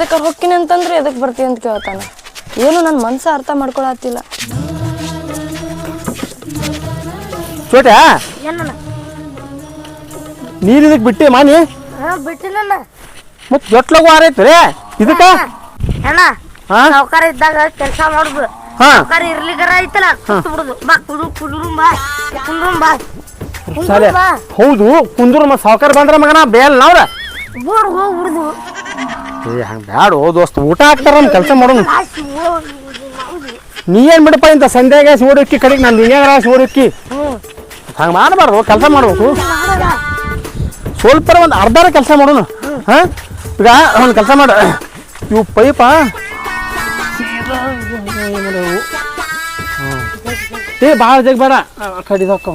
ಎದಕ್ಕೆ ಹೊಕ್ಕಿನಿ ಅಂತಂದ್ರೆ ಎದಕ್ಕೆ ಬರ್ತೀನಿ ಅಂತ ಕೇಳ್ತಾನೆ. ಏನು ನನ್ನ ಮನ್ಸ ಅರ್ಥ ಮಾಡ್ಕೊಳತ್ತಿಲ್ಲ. ಚೋಟ ಏನಣ್ಣ? ನೀರ್ ಇದಕ್ ಬಿಟ್ಟಿ ಮಾನಿ? ಹಾ ಬಿಟ್ಟಿನಣ್ಣ ಜೊಟ್ಲಗು ಜೊಟ್ಲಾಗು ಆರೈತ್ರಿ ಇದಕ್ಕೆ? ಅಣ್ಣ ಹಾ? ಸಾವ್ಕಾರ ಇದ್ದಾಗ ಕೆಲಸ ಮಾಡುದು. ಹಾ. ಸಾವ್ಕಾರ ಇರ್ಲಿಕ್ಕರ ಐತಲ್ಲ ಕುಂತು ಬಿಡುದು ಬಾ ಕುಡು ಕುಡುರು ಬಾ ಕುಂದ್ರು ಬಾ. ಸರಿ ಬಾ. ಹೌದು ಕುಂದ್ರು ಮತ್ತೆ ಸಾವ್ಕಾರ ಬಂದ್ರ ಮಗನ ಬೇಲ್ ನಾವ್ರ? ಬೋರ್ ಹೋಗಿ ಬಿಡುದು ಏ, ಹಂಗೆ ಬ್ಯಾಡ ಓ ದೋಸ್ತ, ಊಟ ಹಾಕ್ತಾರ ಕೆಲಸ ಮಾಡೋಣ. ನೀ ಏನು ಬಿಡಪ್ಪ ಇಂತ ಸಂಧ್ಯಾಗ ಓಡಿಕ್ಕಿ ಕಡೆಗೆ ನಾನು ದುನಿಯಾಗ ಓಡಿಕ್ಕಿ? ಹಂಗೆ ಮಾಡಬಾರ್ದು, ಕೆಲಸ ಮಾಡಬೇಕು. ಸ್ವಲ್ಪ ಒಂದು ಅರ್ಧಾರ ಕೆಲಸ ಮಾಡೋಣ. ಹಾಂ? ಈಗ ಒಂದು ಕೆಲಸ ಮಾಡ. ಇವು ಪೈಪ. ಏ ಭಾಳ ಜಗ್ ಬೇಡ. ಕಡಿದಕ್ಕ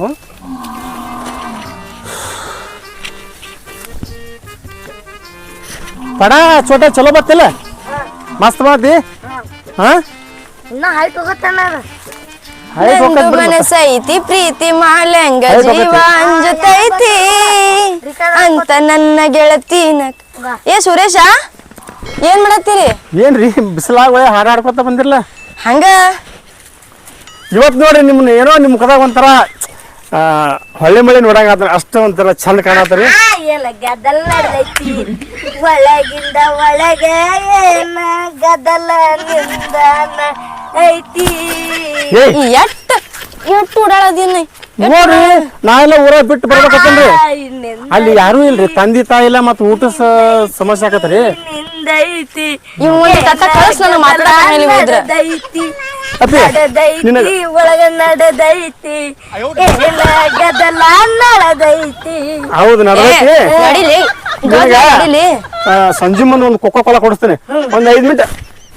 ಪಡ ಚೋಟ ಚಲೋ ಬತ್ತಿಲ್ಲ ಮಸ್ತ್ ಮಾಡತಿ ಹಾ? ಇನ್ನ ಹೈಟ್ ಹೋಗತ್ತಣ್ಣ ಅದು. ಹೈಟ್ ಹೋಗ್ತೈತ್ ನಂದು ಮನಸೈತಿ ಪ್ರೀತಿ ಮಾಡ್ಲಂಗ ಜೀವ ಅಂಜತೈತಿ ಅಂತ ನನ್ನ ಗೆಳತಿನ ಏ ಸುರೇಶ ಏನ್ ಮಾಡತ್ತೀರಿ? ಏನ್ರಿ ಬಿಸಿಲಾಗ ಒಳ್ಳೆ ಹಾಡಾಡ್ಕೊತ ಬಂದಿರಲ್ಲ ಹಂಗ? ಇವತ್ತು ನೋಡ್ರಿ ನಿಮ್ಮನ್ನ ಏನೋ ನಿಮ್ಮ ಕದಾಗ ಒಂಥರ ಹೊಳ್ಳೆ ಮಳೆ ನೋಡಂಗ ಅಷ್ಟು ಒಂಥರ ಚಂದ ಕಾಣತ್ರಿ. ಎಲ್ಲ ಗದ್ದಲ ನಡೆದೈತಿ ಒಳಗಿಂದ ಒಳಗೆ ಏನ ಗದಲ ನಿಂದಾನ ಐತಿ ಎಟ್ಟ ಎಟ್ಟು ಓಡಾಡದೀನಿ ನೋಡ್ರಿ ನಾವೆಲ್ಲ ಊರ ಬಿಟ್ಟು ಇನ್ನೆಂದ ಅಲ್ಲಿ ಯಾರು ಇಲ್ರಿ. ತಂದೆ ತಾಯಿ ಇಲ್ಲ ಮತ್ತೆ ಊಟ ಸಮಸ್ಯೆ ಆಕತ್ರಿ. ನಿಂದೈತಿ ಇವ್ ಒಂದ್ ತತ್ತ ಕಳ್ಸ್ ನನಗ್ ಮಾತಾಡಕ್ ಹೇಳಿ ಹೋದ್ರ. ನಡೆದೈತಿ. ಅಪ್ಪಿ ನಿನಗ ನಡೆದೈತಿ. ಒಳಗ ನಡೆದೈತಿ ಗದಲ ನಡೆದೈತಿ ಹೌದು ನಡದೈತಿ ನಡಿಲಿ. ಗದ್ಲ ನಿನಗ ನಡಿಲಿ. ಆ, ಸಂಜೆ ಮುಂದೆ ಒಂದು ಕೊಕ್ಕ ಕೊಲ ಕೊಡಿಸ್ತೀನಿ. ಒಂದ್ ಐದ್ ಮಿನಿಟ್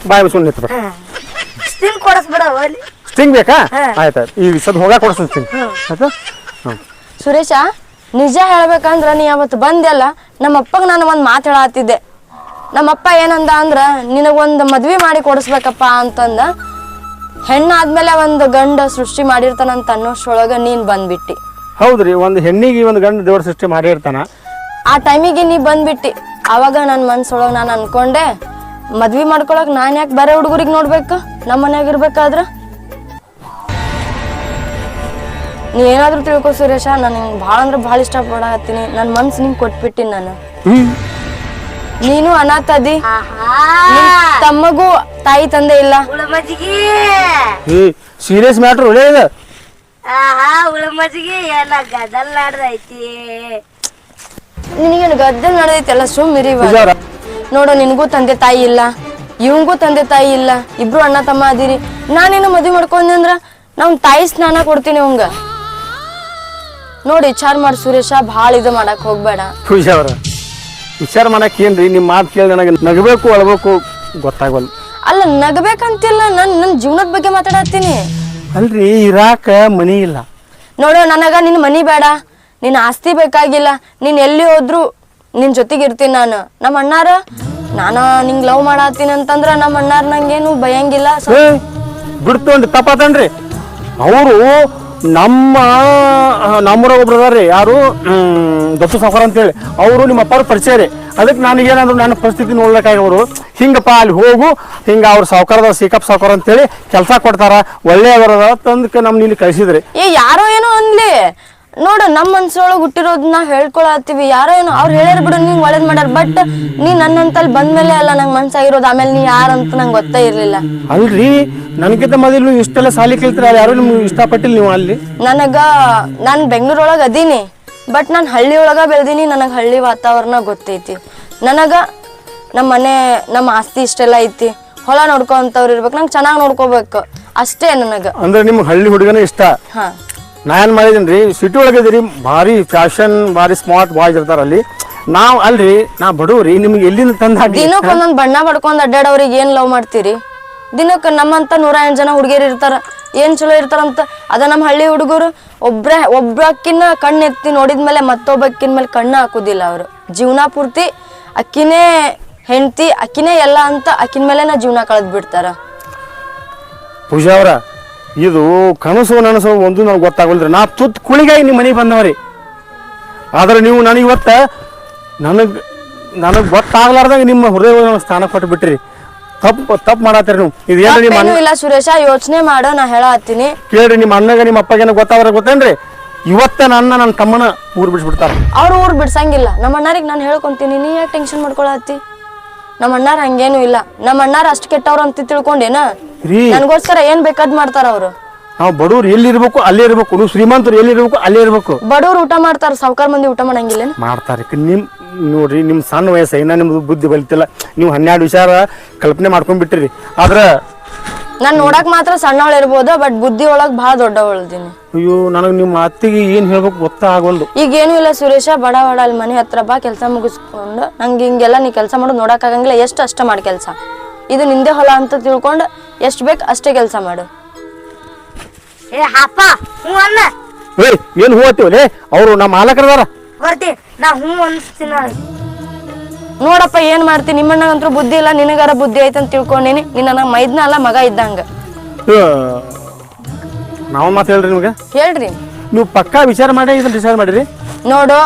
ಬಾಯ್ ಸುಣ್ಣ ನಿಂತ ಸ್ಟಿಲ್ ಕೊಡಿಸ್ಬಿಡ ಅಲ್ಲಿ? ಸ್ಟಿಂಗ್ ಬೇಕಾ? ಆಯ್ತಾ ಈ ಸದ್ ಹೋಗ ಕೊಡಿಸ್ತೀನಿ ಆಯ್ತಾ? ಸುರೇಶ ನಿಜ ಹೇಳ್ಬೇಕಂದ್ರ ನೀ ಅವತ್ತು ಬಂದೆಲ್ಲ ನಮ್ಮ ಅಪ್ಪಗೆ ನಾನು ಒಂದ್ ಮಾತು ಹೇಳತ್ತಿದ್ದೆ ನಮ್ಮಪ್ಪ ಏನಂದ ಅಂದ್ರ ನಿನಗೊಂದು ಮದ್ವೆ ಮಾಡಿ ಕೊಡಿಸ್ಬೇಕಪ್ಪ ಅಂತಂದ. ಹೆಣ್ಣಾದ್ಮೇಲೆ ಒಂದು ಗಂಡ ಸೃಷ್ಟಿ ಮಾಡಿರ್ತಾನಂತ ಅನ್ನೋಷ್ಟೊಳಗ ನೀನ್ ಬಂದ್ಬಿಟ್ಟಿ. ಹೌದ್ರಿ ಒಂದು ಹೆಣ್ಣಿಗೆ ಒಂದು ಗಂಡ ದೇವ್ರ ಸೃಷ್ಟಿ ಮಾಡಿರ್ತಾನ. ಆ ಟೈಮಿಗೆ ನೀ ಬಂದ್ಬಿಟ್ಟಿ. ಅವಾಗ ನನ್ನ ಮನ್ಸೊಳಗೆ ನಾನು ಅನ್ಕೊಂಡೆ ಮದ್ವೆ ಮಾಡ್ಕೊಳಕ್ ನಾನು ಯಾಕೆ ಬೇರೆ ಹುಡುಗರಿಗೆ ನೋಡ್ಬೇಕು? ನಮ್ಮ ಮನ್ಯಾಗ ಇರ್ಬೇಕಾದ್ರ? ನೀ ಏನಾದ್ರೂ ತಿಳ್ಕೊ ಸುರೇಶ ನಾನು ಭಾಳ ಅಂದ್ರೆ ಭಾಳ ಇಷ್ಟಪಡತ್ತೀನಿ ನನ್ನ ಮನ್ಸು ನಿಂಗೆ ಕೊಟ್ಬಿಟ್ಟಿನಿ ನಾನು. ನೀನು ಅನಾಥ ಅದಿ ಆಹಾ ತಮ್ಮಗೂ ತಾಯಿ ತಂದೆ ಇಲ್ಲ. ಉಳಮಜ್ಜಿಗೆ ಏ ಸೀರಿಯಸ್ ಮ್ಯಾಟರ್ ಒಳ್ಳೆ ಇದೆ ಆಹಾ ಉಳಮಜ್ಜಿಗೆ ಏನ ಗದ್ದಲ ನಡೆದೈತಿ. ನಿನಗೇನು ಗದ್ದೆ ನಡೆದೈತೆಲ್ಲ ಸುಮ್ಮಿರಿ. ನೋಡು ನಿನಗೂ ತಂದೆ ತಾಯಿ ಇಲ್ಲ. ಇವಂಗೂ ತಂದೆ ತಾಯಿ ಇಲ್ಲ. ಇಬ್ರು ಅಣ್ಣ ತಮ್ಮ ಅದಿರಿ. ನಾನೇನು ಮದುವೆ ಮಾಡ್ಕೊಂಡೆ ಅಂದ್ರ ನಾವ್ ತಾಯಿ ಸ್ನಾನ ಕೊಡ್ತೀನಿ ಅವಂಗ. ನೋಡಿ ವಿಚಾರ ಮಾಡಿ ಸುರೇಶ ಭಾಳ ಇದು ಮಾಡಕ್ ಹೋಗ್ಬೇಡ. ಪೂಜಾ ಅವ್ರ ವಿಚಾರ ಮಾಡಕ್ ಏನ್ರಿ? ನಿಮ್ಮ ಮಾತು ಕೇಳಿ ನನಗೆ ನಗಬೇಕು ಅಳಬೇಕು ಗೊತ್ತಾಗೋಲ್ಲ ಅಲ್ಲ ನಗಬೇಕಂತಿಲ್ಲ. ನಾನು ನನ್ನ ಜೀವನದ ಬಗ್ಗೆ ಮಾತಾಡತ್ತೀನಿ. ಅಲ್ರಿ ಇರಾಕ ಮನಿ ಇಲ್ಲ. ನೋಡು ನನಗ ನಿನ್ನ ಮನಿ ಬೇಡ. ನಿನ್ನ ಆಸ್ತಿ ಬೇಕಾಗಿಲ್ಲ. ನೀನ್ ಎಲ್ಲಿ ಹೋದ್ರು ನಿನ್ ಜೊತೆಗೆ ಇರ್ತೀನಿ ನಾನು. ನಮ್ಮ ಅಣ್ಣಾರ ನಾನು ನಿಂಗ್ ಲವ್ ಮಾಡತ್ತೀನಿ ಅಂತಂದ್ರ ನಮ್ಮ ಅಣ್ಣಾರ ನಂಗೇನು ಭಯಂಗಿಲ್ಲ. ಸ- ಏ ತಪ್ಪ ತಪ್ಪತನ್ರಿ. ಅವರು ನಮ್ಮ ನಮ್ಮೂರಾಗ ಒಬ್ರು ಅದಾರ್ರಿ, ಯಾರು ದತ್ತು ಸಾಫರ್ ಅಂತೇಳಿ. ಅವರು ನಿಮ್ಮ ಅಪ್ಪಾರ ಪರಿಚಯ ರೀ. ಅದಕ್ಕೆ ನನಗೇನಾದ್ರು ನನ್ನ ಪರಿಸ್ಥಿತಿ ನೋಡ್ಬೇಕಾಗಿ ಅವರು ಹಿಂಗಪ್ಪ, ಅಲ್ಲಿ ಹೋಗು, ಹಿಂಗ ಅವ್ರ ಸಾವುಕಾರದ ಸಿಕ್ಕಪ್ಪ ಸಾವುಕಾರ ಅಂತೇಳಿ ಕೆಲಸ ಕೊಡ್ತಾರ, ಒಳ್ಳೆಯವರ ತಂದಕ್ಕೆ ನಮ್ಮ ಇಲ್ಲಿ ಕಳಿಸಿದ್ರಿ. ಯಾರೋ ಏನೋ ಅನ್ಲಿ. ನೋಡು ನಮ್ಮ ಮನ್ಸೊಳಗೆ ಹುಟ್ಟಿರೋದನ್ನ ಹೇಳ್ಕೊಳತ್ತೀವಿ. ಯಾರೋ ಏನೋ ಅವ್ರು ಹೇಳ್ಯಾರ ಬಿಡು ನೀನ್ ಒಳ್ಳೇದ್ ಮಾಡ್ಯಾರ. ಬಟ್ ನೀ ನನ್ನಂತಲ್ಲಿ ಬಂದ್ಮೇಲೆ ಅಲ್ಲ ನಂಗೆ ಮನ್ಸಾಗಿರೋದು. ಆಮೇಲೆ ನೀ ಯಾರಂತ ನಂಗೆ ಗೊತ್ತೇ ಇರ್ಲಿಲ್ಲ. ಅಲ್ರಿ ನನಗಿಂತ ಮೊದಲು ಇಷ್ಟೆಲ್ಲ ಸಾಲಿ ಕೇಳ್ತೀರ? ಯಾರು ನಿಮ್ಗೆ ಇಷ್ಟಪಟ್ಟಿಲ್ಲ ನೀವು ಅಲ್ಲಿ? ನನಗ ನಾನು ಬೆಂಗಳೂರೊಳಗೆ ಅದೀನಿ. ಬಟ್ ನಾನು ಹಳ್ಳಿ ಒಳಗ ಬೆಳ್ದೀನಿ. ನನಗೆ ಹಳ್ಳಿ ವಾತಾವರಣ ಗೊತ್ತೈತಿ. ನನಗ ನಮ್ಮ ಮನೆ ನಮ್ಮ ಆಸ್ತಿ ಇಷ್ಟೆಲ್ಲ ಐತಿ. ಹೊಲ ನೋಡ್ಕೊಂತವ್ರು ಇರ್ಬೇಕು. ನಂಗೆ ಚೆನ್ನಾಗಿ ನೋಡ್ಕೋಬೇಕು. ಅಷ್ಟೇ ನನಗೆ. ಅಂದ್ರೆ ನಿಮ್ಗೆ ಹಳ್ಳಿ ಹುಡುಗನೇ ಇಷ್ಟ? ಹಾ. ನಾ ಏನು ಮಾಡಿದ್ದೀನಿ ರೀ ಸಿಟಿ ಒಳಗಿದ್ರಿ ಭಾರಿ ಫ್ಯಾಷನ್ ಭಾರಿ ಸ್ಮಾರ್ಟ್ ಬಾಯ್ಸ್ ಇರ್ತಾರ ಅಲ್ಲಿ. ನಾವು ಅಲ್ರಿ ನಾ ಬಡವ್ರಿ ನಿಮ್ಗೆ ಎಲ್ಲಿಂದ ತಂದು ದಿನಕ್ಕೆ ಒಂದೊಂದು ಬಣ್ಣ ಪಡ್ಕೊಂಡು ಅಡ್ಡಾಡೋರಿಗೆ ಏನು ಲವ್ ಮಾಡ್ತೀರಿ? ದಿನಕ್ಕೆ ನಮ್ಮಂತ ನೂರ ಎಂಟು ಜನ ಹುಡುಗಿಯರು ಇರ್ತಾರ ಏನು ಚಲೋ ಇರ್ತಾರಂತ? ಅದ ನಮ್ಮ ಹಳ್ಳಿ ಹುಡುಗರು ಒಬ್ರ ಒಬ್ಬಕ್ಕಿನ್ನ ಕಣ್ಣು ಎತ್ತಿ ನೋಡಿದ್ಮೇಲೆ ಮತ್ತೊಬ್ಬಕ್ಕಿನ ಮೇಲೆ ಕಣ್ಣು ಹಾಕೋದಿಲ್ಲ ಅವರು. ಜೀವನ ಪೂರ್ತಿ ಅಕ್ಕಿನೇ ಹೆಂಡತಿ ಅಕ್ಕಿನೇ ಎಲ್ಲ ಅಂತ ಅಕ್ಕಿನ ಮೇಲೆ ನಾ ಜೀವನ ಕಳೆದ್ ಬಿಡ್ತಾರ. ಪೂಜಾ ಅವರ ಇದು ಕನಸು ನನಸು ಒಂದು ನನಗೆ ಗೊತ್ತಾಗಲ್ರಿ ನಾ ತುತ್ತು ಕುಳಿಗಾಗಿ ನಿಮ್ಮ ಮನೆಗೆ ಬಂದವ್ರಿ. ಆದ್ರೆ ನೀವು ನನಗೆ ಇವತ್ತು ನನಗೆ ನನಗೆ ಗೊತ್ತಾಗ್ಲಾರ್ದಾಗ ನಿಮ್ಮ ಹೃದಯ ಸ್ಥಾನ ಕೊಟ್ಟು ಬಿಟ್ರಿ ತಪ್ಪು ತಪ್ಪು ಮಾಡತ್ತೀರಿ ನೀವು. ಇದು ನಿಮ್ಮ ಅಣ್ಣ ಇಲ್ಲ ಸುರೇಶ ಯೋಚನೆ ಮಾಡೋ ನಾ ಹೇಳತ್ತೀನಿ. ಕೇಳ್ರಿ ನಿಮ್ಮ ಅಣ್ಣಗ ನಿಮ್ಮ ಅಪ್ಪಗೇನ ಗೊತ್ತಾಗ್ರ ಗೊತ್ತೇನ್ರಿ? ಇವತ್ತ ನನ್ನ ನನ್ನ ತಮ್ಮನ ಊರು ಬಿಡ್ಸ್ಬಿಡ್ತಾರ. ಅವ್ರ ಊರ್ ಬಿಡ್ಸಂಗಿಲ್ಲ. ನಮ್ಮ ಅಣ್ಣಾರಿಗೆ ನಾನು ಹೇಳ್ಕೊಂತೀನಿ ನೀ ಯಾಕೆ ಟೆನ್ಷನ್ ಮಾಡ್ಕೊಳತ್ತಿ? ನಮ್ಮ ಅಣ್ಣಾರ ಹಂಗೇನು ಇಲ್ಲ. ನಮ್ಮ ಅಣ್ಣಾರ ಅಷ್ಟು ಕೆಟ್ಟವ್ರು ಅಂತ ತಿಳ್ಕೊಂಡೇನ? ರೀ ನನ್ಗೋಸ್ಕರ ಏನ್ ಬೇಕಾದ್ ಮಾಡ್ತಾರ ಅವ್ರು? ನಾವು ಬಡವ್ರು ಎಲ್ಲಿ ಇರ್ಬೇಕು ಅಲ್ಲೇ ಇರ್ಬೇಕು. ನೀವು ಶ್ರೀಮಂತರು ಎಲ್ಲಿ ಇರ್ಬೇಕು ಅಲ್ಲೇ ಇರ್ಬೇಕು. ಬಡವ್ರು ಊಟ ಮಾಡ್ತಾರ ಸಾವ್ಕಾರ ಮಂದಿ ಊಟ ಮಾಡಂಗಿಲ್ಲ ಮಾಡ್ತಾರೆ. ನಿಮ್ ನೋಡ್ರಿ ನಿಮ್ ಸಣ್ಣ ವಯಸ್ಸು ಏನ ನಿಮ್ದು ಬುದ್ಧಿ ಬಲಿತಿಲ್ಲ. ನೀವು ಹನ್ನೆರಡು ವಿಚಾರ ಕಲ್ಪನೆ ಮಾಡ್ಕೊಂಡ್ ಬಿಟ್ಟಿರಿ ಆದ್ರ ನಾನ್ ನೋಡಕ್ ಮಾತ್ರ ಸಣ್ಣವಳ ಇರ್ಬೋದು ಬಟ್ ಬುದ್ಧಿ ಒಳಗ್ ಬಹಳ ದೊಡ್ಡವಳ್ದೀನಿ ಅಯ್ಯೋ ನನಗೆ ನಿಮ್ಮ ಅತ್ತಿಗೆ ಏನ್ ಹೇಳ್ಬೇಕು ಗೊತ್ತಾಗಲ್ದು ಈಗ ಏನು ಇಲ್ಲ ಸುರೇಶ ಬಡ ಬಡ ಅಲ್ಲಿ ಮನೆ ಹತ್ರ ಬಾ ಕೆಲಸ ಮುಗಿಸ್ಕೊಂಡು. ನಂಗೆ ಹಿಂಗೆಲ್ಲ ನೀ ಕೆಲಸ ಮಾಡೋದು ನೋಡಕ್ ಆಗಂಗಿಲ್ಲ ಎಷ್ಟು ಅಷ್ಟ ಮಾಡಿ ಕೆಲಸ. ಇದು ನಿಂದೆ ಹೊಲ ಅಂತ ತಿಳ್ಕೊಂಡು ಎಷ್ಟು ಬೇಕು ಅಷ್ಟೇ ಕೆಲಸ ಮಾಡು. ಏ ಅಪ್ಪ ಹ್ಞೂ ಅನ್ನ. ಏಯ್ ಏನ್ ಅವರು ನಮ್ಮ ಮಾಲಕರದಾರ. ಬರ್ತಿ ನಾ ಹ್ಞೂ ಅನ್ಸ್ತೀನಿ ನೋಡಪ್ಪ ಏನ್ ಮಾಡ್ತೀನಿ ನಿಮ್ಮಣ್ಣಗಂತೂ ಬುದ್ಧಿ ಇಲ್ಲ ನಿನಗಾರ ಬುದ್ಧಿ ಐತೆ ಅಂತ ತಿಳ್ಕೊಂಡಿನಿ. ನಿನ್ನ ನನಗೆ ಮೈದ್ನ ಅಲ್ಲ ಮಗ ಇದ್ದಂಗ. ನಾವು ಮಾತು ಹೇಳ್ರಿ ನಿಮ್ಗೆ. ಹೇಳ್ರಿ. ನೀವು ಪಕ್ಕಾ ವಿಚಾರ ಮಾಡಿ ಇದನ್ನ ಡಿಸೈಡ್ ಮಾಡಿರಿ. ನೋಡು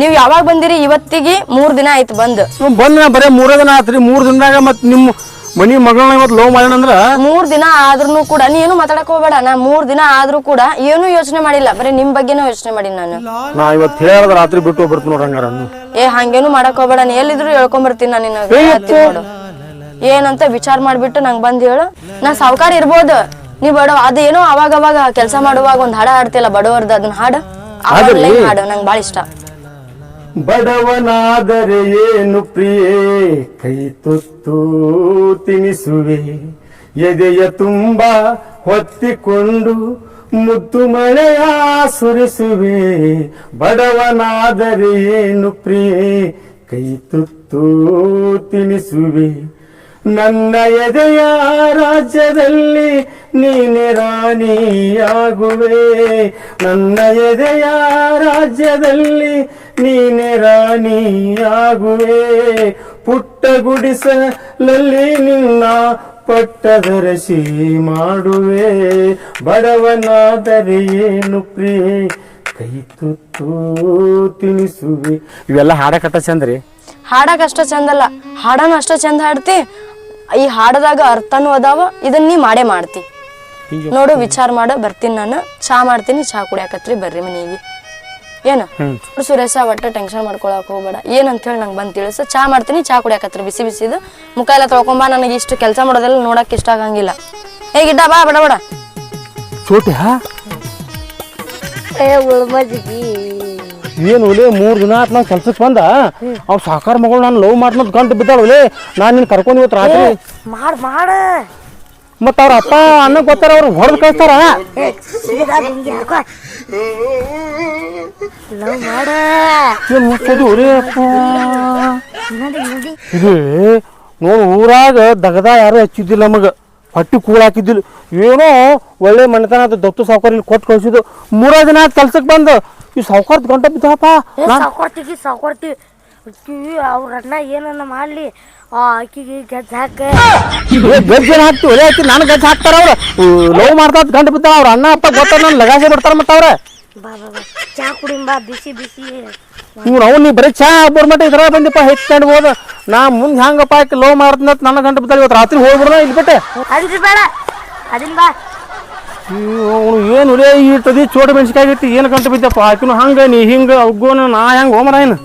ನೀವು ಯಾವಾಗ ಬಂದಿರಿ? ಇವತ್ತಿಗೆ ಮೂರ್ ದಿನ ಆಯ್ತು ಬಂದು. ಬಂದ್ ನಾ ಬರೇ ಮೂರೇ ದಿನ ಆತ್ರಿ. ಮೂರ್ ದಿನದಾಗ ಮತ್ ನಿಮ್ಮ ಮನಿ ಮಗಳನ್ನ ಇವತ್ತು ಲವ್ ಅಂದ್ರ? ಮೂರ್ ದಿನ ಆದ್ರೂ ಕೂಡ ನೀನು ಮಾತಾಡಕ್ ಹೋಗ್ಬೇಡ. ನಾ ಮೂರ್ ದಿನ ಆದ್ರೂ ಕೂಡ ಏನು ಯೋಚನೆ ಮಾಡಿಲ್ಲ. ಬರೀ ನಿಮ್ ಬಗ್ಗೆನೂ ಯೋಚನೆ ಮಾಡಿ ನಾನು. ನಾ ಹೇಳಿದ್ರೆ ರಾತ್ರಿ ಬಿಟ್ಟು ಬರ್ತೀನಿ ನೋಡ್ರಿ ಹಂಗಾರ ಏ ಹಂಗೇನು ಮಾಡಕ್ ಹೋಗ್ಬೇಡ. ನೀ ಎಲ್ಲಿದ್ರು ಹೇಳ್ಕೊಂಬರ್ತೀನಿ ನಾನು ನಿನಗೆ. ನೋಡು. ಏನಂತ ವಿಚಾರ ಮಾಡ್ಬಿಟ್ಟು ನಂಗೆ ಬಂದ್ ಹೇಳು. ನಾ ಸಾವ್ಕಾರ ಇರ್ಬೋದು. ನೀ ಬಡವ ಅದೇನೋ ಅವಾಗ ಅವಾಗ ಕೆಲಸ ಮಾಡುವಾಗ ಒಂದ್ ಹಾಡ ಹಾಡ್ತಿಲ್ಲ ಬಡವರ್ದು ಅದನ್ನ ಹಾಡು. ಹಾಡು. ನಂಗೆ ಭಾಳ ಇಷ್ಟ. ಬಡವನಾದರೆ ಏನು ಪ್ರಿಯೇ? ಕೈ ತುತ್ತು ತಿನಿಸುವೆ. ಎದೆಯ ತುಂಬ ಹೊತ್ತಿಕೊಂಡು ಮುದ್ದು ಮಳೆಯ ಸುರಿಸುವೆ. ಬಡವನಾದರೆ ಏನು ಪ್ರಿಯೇ? ಕೈ ತುತ್ತು ತಿನಿಸುವೆ. ನನ್ನ ಎದೆಯ ರಾಜ್ಯದಲ್ಲಿ ನೀನೆ ರಾಣಿಯಾಗುವೆ. ನನ್ನ ಎದೆಯ ರಾಜ್ಯದಲ್ಲಿ ನೀನೆ ರಾಣಿಯಾಗುವೆ. ಪುಟ್ಟ ಗುಡಿಸಲಲ್ಲಿ ನಿನ್ನ ಪಟ್ಟದರಸಿ ಮಾಡುವೆ. ಬಡವನಾದರೆ ಏನು ಪ್ರಿಯೆ ಕೈ ತುತ್ತು ತಿನಿಸುವೆ ಇವೆಲ್ಲ ಹಾಡ ಕಟ್ಟ ಚಂದ್ರಿ ಹಾಡಕ್ ಚಂದಲ್ಲ. ಹಾಡನ ಅಷ್ಟ ಚಂದ ಹಾಡ್ತಿ ಈ ಹಾಡದಾಗ ಅರ್ಥನೂ ಅದಾವ ಇದನ್ನ ನೀ ಮಾಡೇ ಮಾಡ್ತಿ. ನೋಡು ವಿಚಾರ ಮಾಡ ಬರ್ತೀನಿ ನಾನು. ಚಾ ಮಾಡ್ತೀನಿ ಚಾ ಕುಡಿಯಾಕತ್ರಿ ಬರ್ರಿ ಮನೆಗೆ. ಏನು? ಸುರೇಶ ಒಟ್ಟ ಟೆನ್ಷನ್ ಮಾಡ್ಕೊಳಕ್ ಹೋಗ್ಬೇಡ. ಏನಂತ ಹೇಳಿ ನಂಗೆ ಬಂದು ತಿಳಿಸ. ಚಾ ಮಾಡ್ತೀನಿ ಚಾ ಕುಡಿಯಾಕತ್ರಿ ಬಿಸಿ ಬಿಸಿದು ಮುಖ ಎಲ್ಲ ತೊಳ್ಕೊಂಬ ನನಗೆ ಇಷ್ಟು ಕೆಲಸ ಮಾಡೋದೆಲ್ಲ ನೋಡಕ್ ಇಷ್ಟ ಆಗಂಗಿಲ್ಲ. ಗಿಡ್ಡ ಬಾ ಬಡ ಬಡ. ಚೋಟಿ ಹಾ? ಏ ಉಳ್ಮಜಿಗಿ ಏನು ಒಲೆ ಮೂರು ದಿನ ಆತ್ ನಾವು ಕೆಲ್ಸಕ್ಕೆ ಬಂದ. ಅವ್ ಸಾಕಾರ ಮಗಳು ನಾನು ಲವ್ ಮಾಡ್ನೋದ್ ಗಂಟು ಬಿದ್ದಾಳ ಒಲೆ ನಾನು ನಿನ್ ಕರ್ಕೊಂಡು ಇವತ್ತು ರಾತ್ರಿ ಮಾಡ್ ಮಾಡ. ಮತ್ತ ಅವ್ರ ಅಪ್ಪ ಅನ್ನ ಗೊತ್ತಾರ ಅವ್ರು ಹೊಡೆದು ಕಳಿಸ್ತಾರ. ಏನು ಮುಚ್ಚೋದು ಒಲೆ ಅಪ್ಪ. ಇದು ನೋಡು ಊರಾಗ ದಗದ ಯಾರು ಹಚ್ಚಿದ್ದಿಲ್ಲ ನಮಗ. ಹೊಟ್ಟಿ ಕೂಳ ಹಾಕಿದ್ದಿಲ್ಲ. ಏನೋ ಒಳ್ಳೆ ಮನೆತನ ಅದು ದತ್ತು ಸಾವುಕಾರ ಇಲ್ಲಿ ಕೊಟ್ಟು ಕಳ್ಸಿದ್ದು. ಮೂರ ದಿನ ಕೆಲ್ಸಕ್ಕೆ ಬಂದು. ಈ ಸಾವುಕಾರದ ಗಂಟ ಬಿದ್ದಪ್ಪ ಸಾಕೊಡ್ತೀವಿ ಸಾಕೊಡ್ತೀವಿ ಅವ್ರ ಅಣ್ಣ ಏನನ್ನ ಮಾಡ್ಲಿ? ಆ ಆಕಿಗೆ ಗೆಜ್ಜೆ ಹಾಕ. ಗಜ್ಜೆ ಹಾಕ್ತಿ? ಒಲೆ ಹಾಕಿ ನಾನು ಗಜ್ಜೆ ಹಾಕ್ತಾರ ಅವ್ರು. ಲವ್ ಮಾಡ್ತಾ ಗಂಡ ಬಿದ್ದ ಅವ್ರ ಅಣ್ಣ ಅಪ್ಪ ಗೊತ್ತ? ನಾನು ಲಗಾಸೆ ಬಿಡ್ತಾರ ಮತ್ತ ಅವ್ರ. ಬಾ ಬಾ ಬಾ. ಚಾ ಕುಡಿಂಬ ಬಿಸಿ ಬಿಸಿ. ಇವ್ನು ಅವ್ನು ನೀ ಬರೀ ಚಾ ಒಬ್ಬರ ಮಟ್ಟ ಇದ್ರ ಬಂದಿಪ್ಪ ಹೆಚ್ಚು ಹೋದ ನಾ ಮುಂದೆ ಹೆಂಗಪ್ಪ ಆಕಿ ಲವ್ ಮಾಡ್ತೀನಿ ನನ್ನ ಗಂಡ ಬಿದ್ದಾಳ ಇವತ್ತು ರಾತ್ರಿ ಹೋಗ್ಬಿಡ್ದ ಇಲ್ಲಿ ಬಿಟ್ಟೆ ಅದಿನ್ ಬೇಡ ಅದಿನ್ ಬಾ. ಅವನು ಏನು ಒಲೆ ಇರ್ತದೆ ಚೋಟ ಮೆಣಸಿಕಾಯಿ ಇಟ್ಟು ಏನು ಗಂಟು ಬಿದ್ದಪ್ಪ? ಆಕಿನೂ ಹಂಗ ನೀ ಹಿಂಗ ಅಗ್ಗೋನ ನಾ ಹೆಂಗ ಹೋಮರ ಏನು?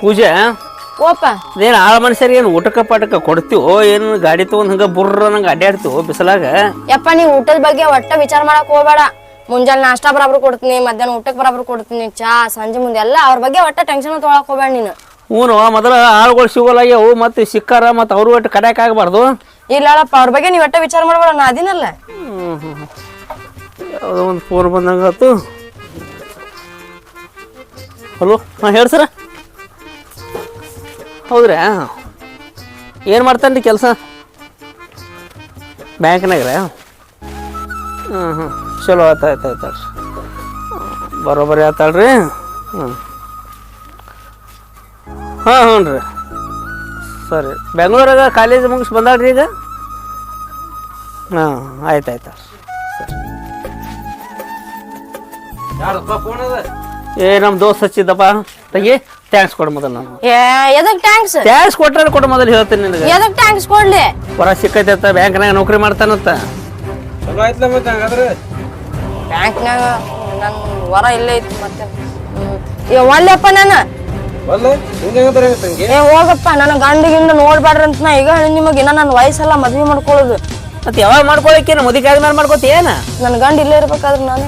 ಪೂಜೆ? ಓಪ. ಅದೇನು ಆಳ ಮನುಷ್ಯರಿಗೆ ಏನು ಊಟಕ್ಕ ಪಾಟಕ್ಕ ಕೊಡ್ತೀವೋ? ಏನು ಗಾಡಿ ತಗೊಂಡ್ ಹಂಗ ಬುರ್ರ ನಂಗೆ ಅಡ್ಡಾಡ್ತೀವೋ ಬಿಸಲಾಗ? ಯಪ್ಪ ನೀ ಊಟದ ಬಗ್ಗೆ ಒಟ್ಟ ವಿಚಾರ ಮಾಡಕ್ ಹೋಗ್ಬೇಡ. ಮುಂಜಾನೆ ನಾಷ್ಟಾ ಬರಾಬರ್ ಕೊಡ್ತೀನಿ ಮಧ್ಯಾಹ್ನ ಊಟಕ್ಕೆ ಬರಾಬರ್ ಕೊಡ್ತೀನಿ ಚಾ ಸಂಜೆ ಮುಂದೆ ಎಲ್ಲ ಅವ್ರ ಬಗ್ಗೆ ಒಟ್ಟ ಟೆನ್ಷನ್ ತೊಗೊಳಕ್ ಹೋಗ್ಬೇಡ ನೀನು. ಹ್ಞೂ ಮೊದಲ ಆಳುಗಳು ಸಿಗೋಲಾಗ್ಯಾವು ಮತ್ತೆ ಸಿಕ್ಕಾರ ಮತ್ತೆ ಅವರು ಒಟ್ಟು ಕಡ್ಯಾಕ್ ಆಗಬಾರ್ದು? ಇಲ್ಲಪ್ಪ ಅವ್ರ ಬಗ್ಗೆ ನೀವ್ ಒಟ್ಟ ವಿಚಾರ ಮಾಡ್ಬೇಡ, ನಾ ಅದಿನಲ್ಲ. ಯಾವುದೋ ಒಂದು ಫೋನ್ ಬಂದಂಗೆ ಆಯ್ತು ಹಲೋ, ಹಾಂ, ಹೇಳಿ ಸರ. ಹೌದ್ರಾ? ಏನು ಮಾಡ್ತಾನೆ ರೀ ಕೆಲಸ? ಬ್ಯಾಂಕ್ನಾಗ್ರ? ಹಾಂ ಹಾಂ ಚಲೋ ಆಯ್ತು ಆಯ್ತು ಆಯ್ತು ಆಯ್ತು ಬರೋಬ್ಬರಿ ಆತಾಳ್ರಿ ಹ್ಞೂ ಹಾಂ ಹ್ಞೂ ರೀ ಸರಿ. ಬೆಂಗಳೂರಾಗ ಕಾಲೇಜ್ ಮುಗಿಸಿ ಬಂದಾಳ್ರಿ ಈಗ? ಹಾಂ ಆಯ್ತು ಆಯ್ತು ಏ ನಮ್ಮ ದೋಸ್ತ್ ಹಚ್ಚಿದ್ದಪ್ಪ. ತೆಗಿ ಥ್ಯಾಂಕ್ಸ್ ಕೊಡು ಮೊದಲು ನಾನು. ಏ ಎದಕ್ ಟ್ಯಾಂಕ್ಸ್ ಟ್ಯಾಕ್ಸ್ ಕೊಟ್ರೆ ಕೊಡು ಮೊದಲು ಹೇಳ್ತೀನಿ ನಿನಗೆ. ಎದಕ್ ಟ್ಯಾಂಕ್ಸ್ ಕೊಡ್ಲಿ? ಹೊರ ಸಿಕ್ಕೈತೆ ಅಂತ ಬ್ಯಾಂಕ್ನಾಗ ನೌಕರಿ ಮಾಡ್ತಾನಂತ. ಚಲೋ ಆಯ್ತಲ್ಲ ಮತ್ತೆ ಹಂಗಾದ್ರೆ. ಬ್ಯಾಂಕ್ನಾಗ ನನ್ನ ವರ ಇಲ್ಲೇ ಐತಿ ಮತ್ತೆ. ಏ ಒಲ್ಲೆಪ್ಪ ನಾನು. ಒಲ್ಲ? ತಂಗಿ? ಏ ಹೋಗಪ್ಪ ನನ್ನ ಗಂಡಿಗಿಂದ ನೋಡ್ಬೇಡ್ರಿ ಅಂತ ನಾ ಈಗ ನಿಮಗೆ. ಇನ್ನ ನನ್ನ ವಯಸ್ಸೆಲ್ಲ ಮದ್ವೆ ಮಾಡ್ಕೊಳ್ಳೋದು. ಮತ್ತೆ ಯಾವಾಗ ಮಾಡ್ಕೊಳಕೇನು ಮುದಿಕಾದ ಮೇಲೆ ಮಾಡ್ಕೋತಿ ಏನ? ನನ್ನ ಗಂಡ ಇಲ್ಲೇ ಇರ್ಬೇಕಾದ್ರೆ ನಾನು.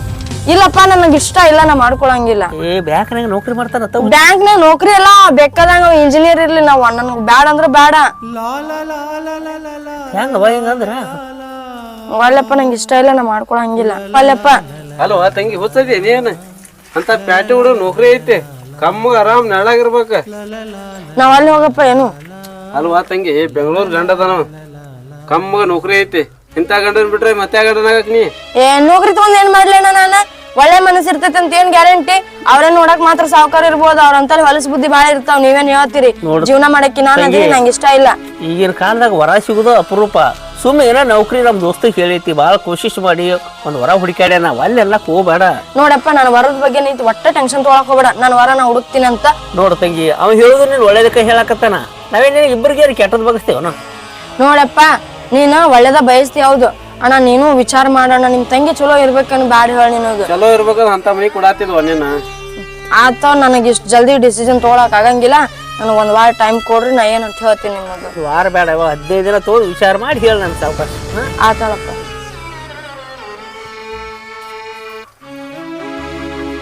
ಇಲ್ಲಪ್ಪ ನನಗೆ ಇಷ್ಟ ಇಲ್ಲ ನಾ ಮಾಡ್ಕೊಳಂಗಿಲ್ಲ. ಏ ಬ್ಯಾಂಕ್ನಾಗ ನೌಕರಿ ಬ್ಯಾಂಕ್ ಬ್ಯಾಂಕ್ನಾಗ ನೌಕರಿ ಎಲ್ಲ ಬೇಕಾದಂಗ ಇಂಜಿನಿಯರ್ ಇರ್ಲಿ ನಾವು ನನಗೆ ಬ್ಯಾಡ ಅಂದ್ರೆ ಬ್ಯಾಡ. ಹೆಂಗವ ಹೆಂಗಂದ್ರ ಒಳ್ಳೆಪ್ಪ ನಂಗೆ ಇಷ್ಟ ಇಲ್ಲ ನಾ ಮಾಡ್ಕೊಳಂಗಿಲ್ಲ. ಒಳ್ಳೆಪ್ಪ. ಹಲೋ ತಂಗಿ ಹುಚ್ಚದಿ ನೀನು? ಅಂತ ಪ್ಯಾಟಿ ಹುಡುಗ ನೌಕರಿ ಐತೆ. ಕಮ್ಮಗ ಆರಾಮ್ ನೆಳಾಗಿರ್ಬೇಕ ನಾವ್ ಅಲ್ಲಿ ಹೋಗಪ್ಪ ಏನು? ಅಲ್ವಾ ತಂಗಿ ಬೆಂಗಳೂರು ಗಂಡದನ. ಕಮ್ಮಗ ನೌಕರಿ ಐತಿ. ಇಂಥ ಗಂಡನ್ ಬಿಟ್ರೆ ಮತ್ತೆ ಗಂಡನ ಆಗಕ್ ನೀ? ಏ ನೌಕರಿ ತಗೊಂಡ್ ಏನ್ ಮಾಡ್ಲೇನ ನಾನು? ಒಳ್ಳೆ ಮನಸ್ಸು ಇರ್ತೈತೆ ಅಂತ ಏನ್ ಗ್ಯಾರಂಟಿ ಅವ್ರನ್ನ ನೋಡಕ್ ಮಾತ್ರ ಸಾವುಕಾರ ಇರ್ಬೋದು. ಅವ್ರಂತಲ್ಲಿ ಹೊಲಸು ಬುದ್ಧಿ ಬಾಳ ಇರ್ತಾವ ನೀವೇನ್ ಹೇಳ್ತೀರಿ? ಜೀವನ ಮಾಡಕ್ಕೆ ನಾನು ಅದೇ ನಂಗೆ ಇಷ್ಟ ಇಲ್ಲ. ಈಗಿನ ಕಾಲದಾಗ ವರ ಸಿಗುದು ಅಪರೂಪ. ಸುಮ್ಮನೆ ಏನೋ ನೌಕರಿ ನಮ್ ದೋಸ್ತಿಗೆ ಹೇಳೈತಿ ಬಾಳ ಕೋಶಿಶ್ ಮಾಡಿ ಒಂದ್ ವರ ಹುಡುಕ್ಯಾಡ್ಯಾನ ಅಲ್ಲೆಲ್ಲ ಹೋಗ್ಬೇಡ ನೋಡಪ್ಪ ನಾನು ವರದ ಬಗ್ಗೆ ನೀತಿ ಒಟ್ಟ ಟೆನ್ಷನ್ ತೊಗೊಳಕ್ ಹೋಗ್ಬೇಡ. ನಾನು ವರ ನಾ ಹುಡುಕ್ತೀನಿ ಅಂತ. ನೋಡು ತಂಗಿ ಅವ ಹೇಳುದು ನೀನ್ ಒಳ್ಳೇದಕ್ಕೆ ಹೇಳಕತ್ತಾನ. ನಾವೇನೇ ಇಬ್ಬರಿಗೆ ಕೆಟ್ಟದ್ ಬಗಸ್ತೇವನ? ನೋಡಪ್ಪ ನೀನು ಒಳ್ಳೇದ ಬಯಸ್ತಿ ಹೌದು. ಅಣ್ಣ ನೀನು ವಿಚಾರ ಮಾಡೋಣ ನಿಮ್ ತಂಗಿ ಚಲೋ ಇರ್ಬೇಕನ್ನು ಬ್ಯಾಡ ಹೇಳ ನಿನಗ. ಚಲೋ ಇರ್ಬೇಕಂದ್ರೆ ಅಂತ ಮನಿ ಕೊಡಾತಿದ್ವ ನೀನ ಆತ ನನಗೆ ಇಷ್ಟು ಜಲ್ದಿ ಡಿಸಿಷನ್ ತೊಗೊಳಕ್ ಆಗಂಗಿಲ್ಲ. ನನಗೆ ಒಂದ್ ವಾರ ಟೈಮ್ ಕೊಡ್ರಿ ನಾ ಏನಂತ ಹೇಳ್ತೀನಿ ನಿಮಗೆ. ವಾರ ಬೇಡ ಹದಿನೈದು ದಿನ ತೋರಿ ವಿಚಾರ ಮಾಡಿ ಹೇಳ ನನ್ನ ಸಾವುಕಾರ ಆತಾಳಪ್ಪ